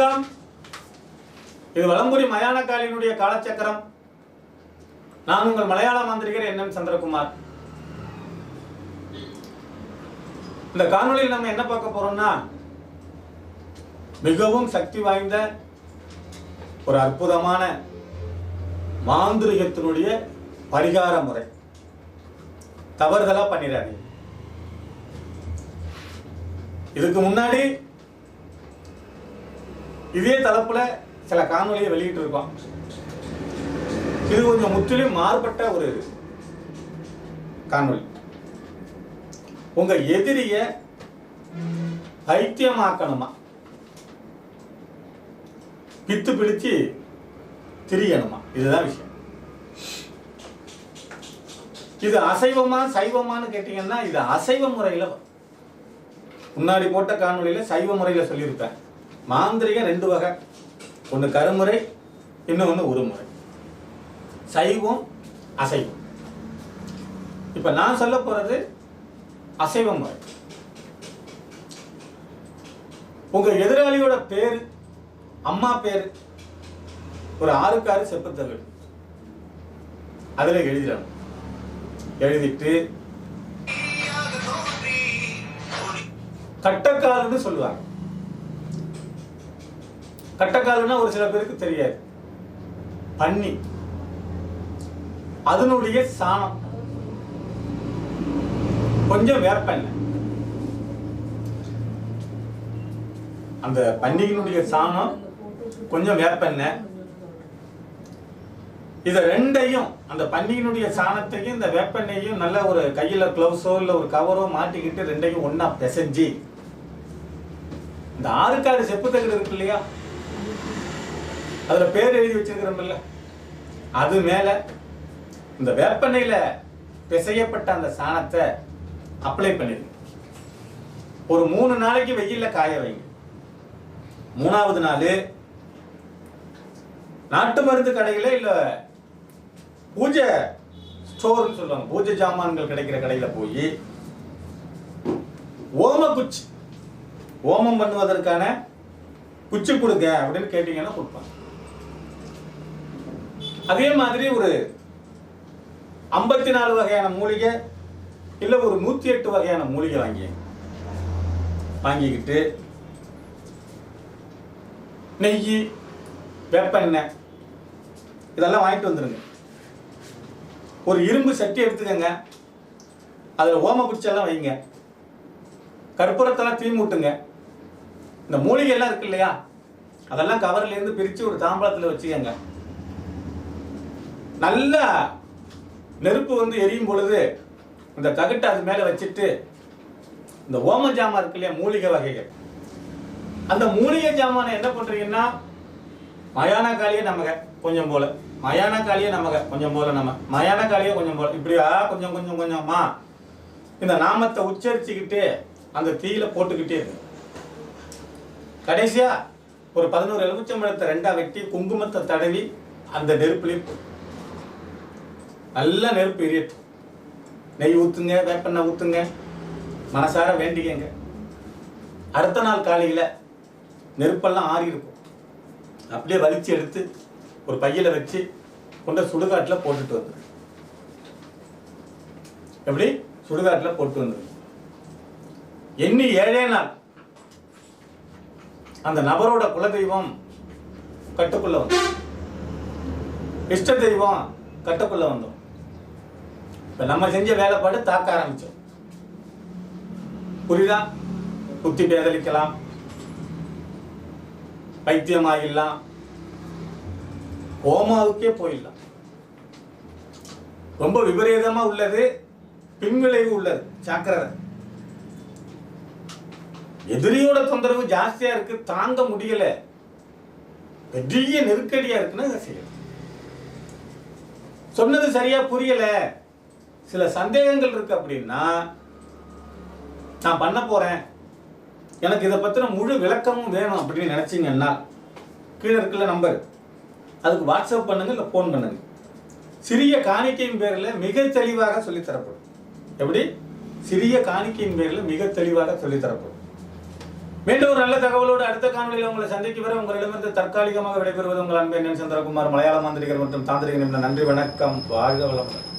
அனைவருக்கும் வணக்கம். இது வலம்புரி மயானக்காலினுடைய காலச்சக்கரம். நான் உங்கள் மலையாள மாந்திரிகர் என் எம் சந்திரகுமார். இந்த காணொலியில் நம்ம என்ன பார்க்க போறோம்னா மிகவும் சக்தி வாய்ந்த ஒரு அற்புதமான மாந்திரிகத்தினுடைய பரிகார முறை. தவறுதலா பண்ணிடாதீங்க. இதுக்கு முன்னாடி இதே தலைப்புல சில காணொலியை வெளியிட்டு இருக்கோம். இது கொஞ்சம் முற்றிலும் மாறுபட்ட ஒரு காணொளி. உங்க எதிரிய பைத்தியமாக்கணுமா? பித்து பிடிச்சு திரியணுமா? இதுதான் விஷயம். இது அசைவமா சைவமான்னு கேட்டீங்கன்னா இது அசைவ முறையில் முன்னாடி போட்ட காணொளியில சைவ முறையில் சொல்லியிருப்பேன். மாந்திரிகம் ரெண்டு வகை. ஒன்று கருமுறை இன்னொன்று உருமுறை. சைவம் அசைவம். இப்போ நான் சொல்ல போகிறது அசைவ முறை. உங்கள் எதிராளியோட பேர் அம்மா பேர் ஒரு ஆறுக்கு ஆறு செப்பத்தகடு அதில் எழுதிடணும். எழுதிட்டு கட்டக்கால்னு சொல்லுவாங்க. கட்டக்கால்னா ஒரு சில பேருக்கு தெரியாது. பன்னி. அதனுடைய சாணம். கொஞ்சம் வேப்பெண்ணெய் அந்த பன்னியினுடைய சாணம் கொஞ்சம் வேப்பெண்ணெய் இதை ரெண்டையும் அந்த பன்னியினுடைய சாணத்தையும் இந்த வேப்பெண்ணையும் நல்ல ஒரு கையில் க்ளவுஸோ இல்லை ஒரு கவரோ மாட்டிக்கிட்டு ரெண்டையும் ஒன்றா பிசைஞ்சு இந்த ஆறுக்காடு செப்பு தகடு இருக்கு இல்லையா? அதுல பேர் எழுதி வச்சிருக்கிறோம்ல. அது மேல இந்த வேப்பெண்ணெயில பிசையப்பட்ட அந்த சாணத்தை அப்ளை பண்ணிடுங்க ஒரு மூணு நாளைக்கு வெயிலில் காய வைங்க. மூணாவது நாள் நாட்டு மருந்து கடையில் இல்ல பூஜை ஸ்டோர்னு சொல்லுவாங்க. பூஜை ஜாமான்கள் கிடைக்கிற கடையில போய் ஓம குச்சி. ஓமம் பண்ணுவதற்கான குச்சி கொடுங்க அப்படின்னு கேட்டீங்கன்னா கொடுப்பாங்க. அதே மாதிரி ஒரு ஐம்பத்தி நாலு வகையான மூலிகை இல்லை ஒரு நூற்றி எட்டு வகையான மூலிகை வாங்கி வாங்கிக்கிட்டு நெய் வேப்பெண்ணெய் இதெல்லாம் வாங்கிட்டு வந்துடுங்க ஒரு இரும்பு சட்டி எடுத்துக்கங்க. அதில் ஓம குச்செல்லாம் வைங்க. கற்பூரத்தெல்லாம் தீ மூட்டுங்க. இந்த மூலிகை எல்லாம் இருக்கு இல்லையா? அதெல்லாம் கவர்லேருந்து பிரித்து ஒரு தாம்பளத்தில் வச்சுக்கோங்க. நல்லா நெருப்பு வந்து எரியும் பொழுது இந்த தகட்டை அது மேலே வச்சுட்டு இந்த ஓம ஜாமான் இருக்கு இல்லையா மூலிகை வகைகள். அந்த மூலிகை ஜாமானை என்ன பண்ணுறீங்கன்னா மயான காளியை நமக கொஞ்சம் போல. மயான காளியை நமக கொஞ்சம் போல நம்ம. மயான காளியை கொஞ்சம் போல. இப்படியா கொஞ்சம் கொஞ்சம் கொஞ்சமா. இந்த நாமத்தை உச்சரிச்சுக்கிட்டு அந்த தீயில போட்டுக்கிட்டே இருக்கு. கடைசியா ஒரு பதினோரு எலுமிச்சம்பழத்தை ரெண்டா வெட்டி குங்குமத்தை தடவி அந்த நெருப்புலையும் நல்லா நெருப்பு எரியட்டும். நெய் ஊற்றுங்க வேப்பெண்ணெய் ஊற்றுங்க மனசார வேண்டிக்கங்க. அடுத்த நாள் காலையில் நெருப்பெல்லாம் ஆறி இருக்கும். அப்படியே வலிச்சு எடுத்து ஒரு பையில வச்சு கொண்ட சுடுகாட்டில் போட்டுட்டு வந்துடும் எப்படி? சுடுகாட்டில் போட்டு வந்துடும் எண்ணி ஏழே நாள் அந்த நபரோட குலதெய்வம் கட்டுக்குள்ள வந்தோம் இஷ்ட தெய்வம் கட்டுக்குள்ள வந்தோம். இப்ப நம்ம செஞ்ச வேலைப்பாடு தாக்க ஆரம்பிச்சோம் புரியுதா? புத்தி பேதலிக்கலாம். பைத்தியமாகிடலாம். கோமாவுக்கே போயிடலாம். ரொம்ப விபரீதமா உள்ளது பின்விளைவு உள்ளது சாக்கிரதை எதிரியோட தொந்தரவு ஜாஸ்தியா இருக்கு தாங்க முடியல. பெரிய நெருக்கடியா இருக்குன்னா இதை செய்யலாம். சொன்னது சரியா புரியல. சில சந்தேகங்கள் இருக்கு அப்படின்னா நான் பண்ண போறேன். எனக்கு இதை பத்தின முழு விளக்கமும் வேணும் அப்படின்னு நினைச்சீங்கன்னா கீழே இருக்குல்ல நம்பர் அதுக்கு வாட்ஸ்அப் பண்ணுங்க இல்லை ஃபோன் பண்ணுங்க. சிறிய காணிக்கையின் பேரில் மிக தெளிவாக சொல்லித் தரப்படும். எப்படி? சிறிய காணிக்கையின் பேரில் மிக தெளிவாக சொல்லித்தரப்படும் மீண்டும் ஒரு நல்ல தகவலோடு அடுத்த காணொலியில் உங்களை சந்திக்கு வர உங்களிடமிருந்து தற்காலிகமாக விடைபெறுவது உங்கள் அன்பு என்ன சந்திரகுமார் மலையாள மாந்திரிகர் மற்றும் தாந்திரிகர் நன்றி வணக்கம் வாழ்க வளமுடன்.